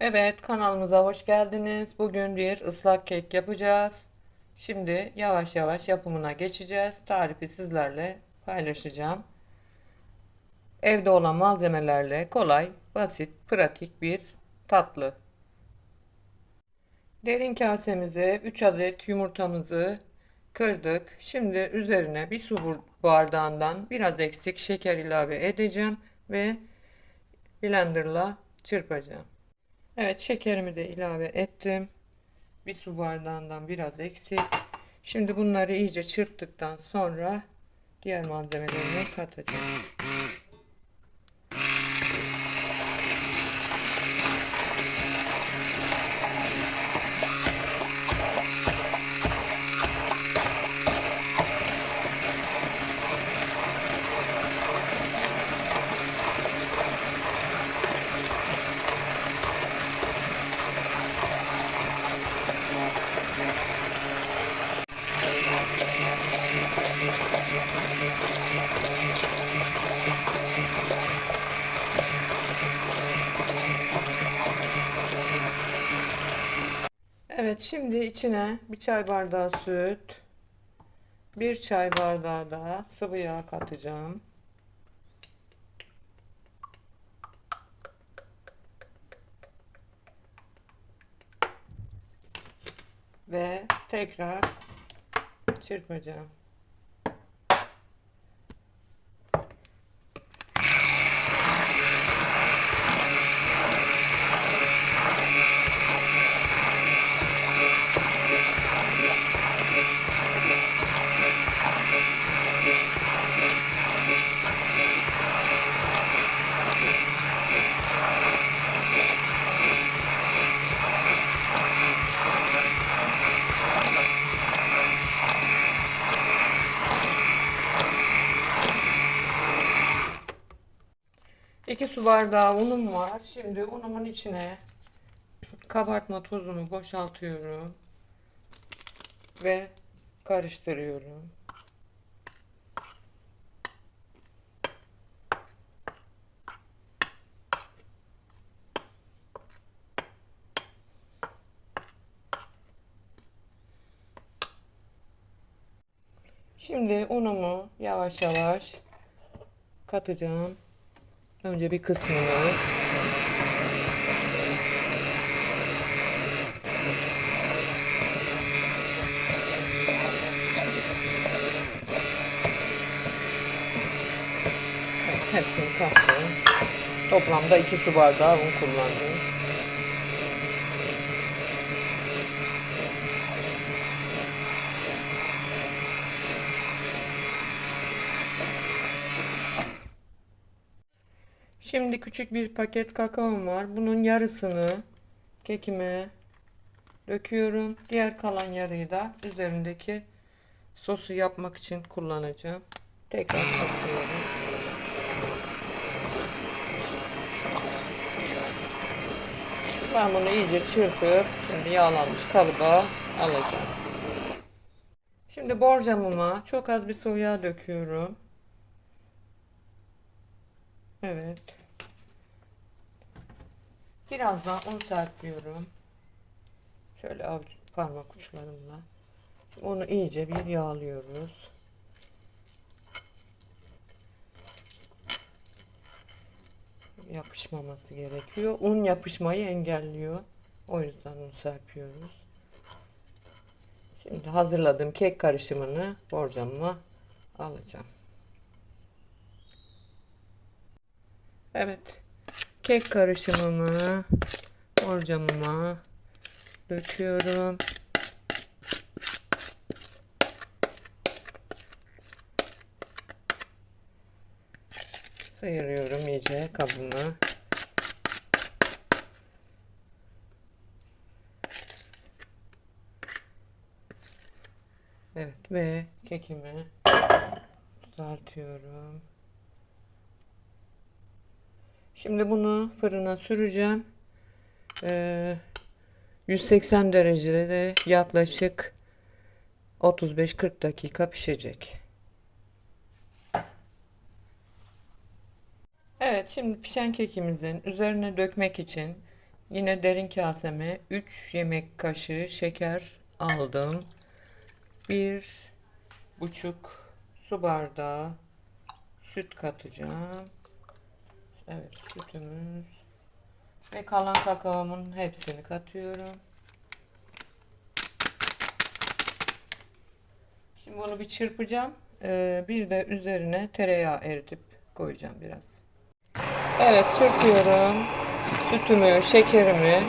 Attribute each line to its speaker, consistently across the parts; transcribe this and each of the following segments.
Speaker 1: Evet kanalımıza hoş geldiniz. Bugün bir ıslak kek yapacağız. Şimdi yavaş yavaş yapımına geçeceğiz. Tarifi sizlerle paylaşacağım. Evde olan malzemelerle kolay, basit, pratik bir tatlı. Derin kasemize 3 adet yumurtamızı kırdık. Şimdi üzerine bir su bardağından biraz eksik şeker ilave edeceğim ve blenderla çırpacağım. Evet şekerimi de ilave ettim. Bir su bardağından biraz eksik. Şimdi bunları iyice çırptıktan sonra diğer malzemelerini katacağım. Evet şimdi içine bir çay bardağı süt, bir çay bardağı da sıvı yağ katacağım. Ve tekrar çırpacağım. İki su bardağı unum var. Şimdi unumun içine kabartma tozunu boşaltıyorum. Ve karıştırıyorum. Şimdi unumu yavaş yavaş katacağım. Önce bir kısmını hepsini kattım. Toplamda 2 su bardağı un kullandım. Şimdi küçük bir paket kakaom var. Bunun yarısını kekime döküyorum. Diğer kalan yarıyı da üzerindeki sosu yapmak için kullanacağım. Tekrar katlıyorum. Ben bunu iyice çırpıp şimdi yağlanmış kalıba alacağım. Şimdi borcamıma çok az bir yağ döküyorum. Evet. Biraz daha un serpiyorum. Şöyle avuç parmak uçlarımla. Onu iyice bir yağlıyoruz. Yapışmaması gerekiyor. Un yapışmayı engelliyor. O yüzden un serpiyoruz. Şimdi hazırladığım kek karışımını borcamıma alacağım. Evet. Kek karışımımı borcamıma döküyorum. Sıyırıyorum iyice kabımı. Evet ve kekimi düzeltiyorum. Şimdi bunu fırına süreceğim. Ee, 180 derecede yaklaşık 35-40 dakika pişecek. Evet şimdi pişen kekimizin üzerine dökmek için Yine derin kaseme 3 yemek kaşığı şeker aldım. Bir buçuk su bardağı süt katacağım. Evet sütümüz. Ve kalan kakaomun hepsini katıyorum. Şimdi bunu bir çırpacağım. Ee, bir de üzerine tereyağı eritip koyacağım biraz. Evet çırpıyorum. Sütümü, şekerimi,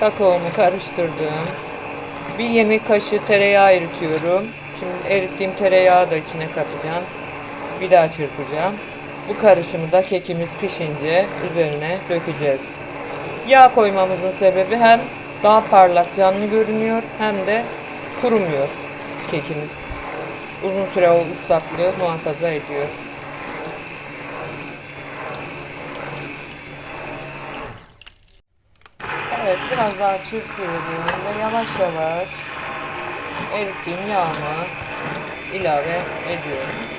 Speaker 1: kakaomu karıştırdım. Bir yemek kaşığı tereyağı eritiyorum. Şimdi erittiğim tereyağı da içine katacağım. Bir daha çırpacağım. Bu karışımı da kekimiz pişince üzerine dökeceğiz. Yağ koymamızın sebebi hem daha parlak canlı görünüyor hem de kurumuyor kekimiz. Uzun süre o ıslaklığı muhafaza ediyor. Evet biraz daha çırpıyorum ve yavaş yavaş erittiğim yağımı ilave ediyorum.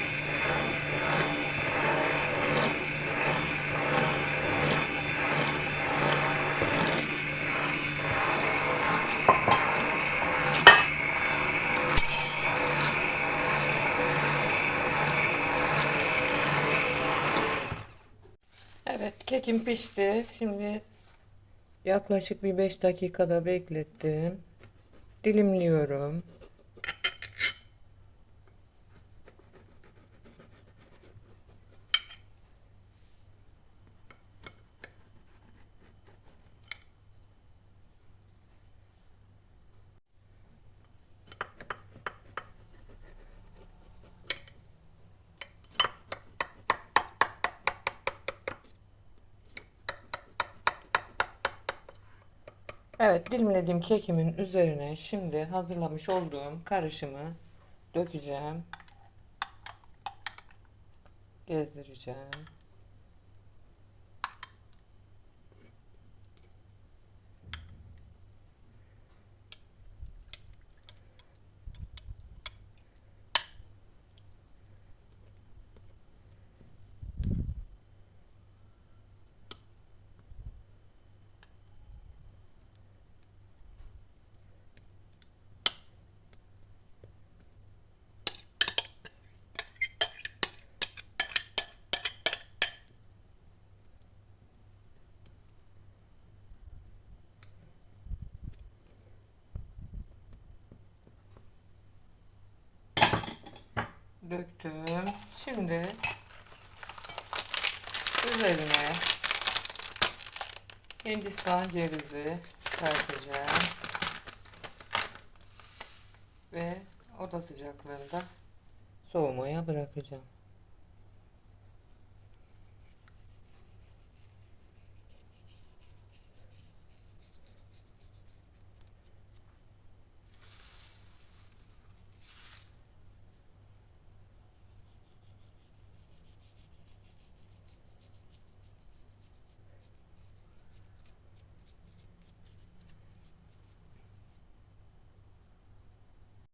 Speaker 1: Evet kekim pişti. Şimdi yaklaşık bir 5 dakikada beklettim. Dilimliyorum. Evet, dilimlediğim kekimin üzerine şimdi hazırlamış olduğum karışımı dökeceğim. Gezdireceğim. Döktüm. Şimdi üzerine Hindistan cevizi serpeceğim. Ve oda sıcaklığında soğumaya bırakacağım.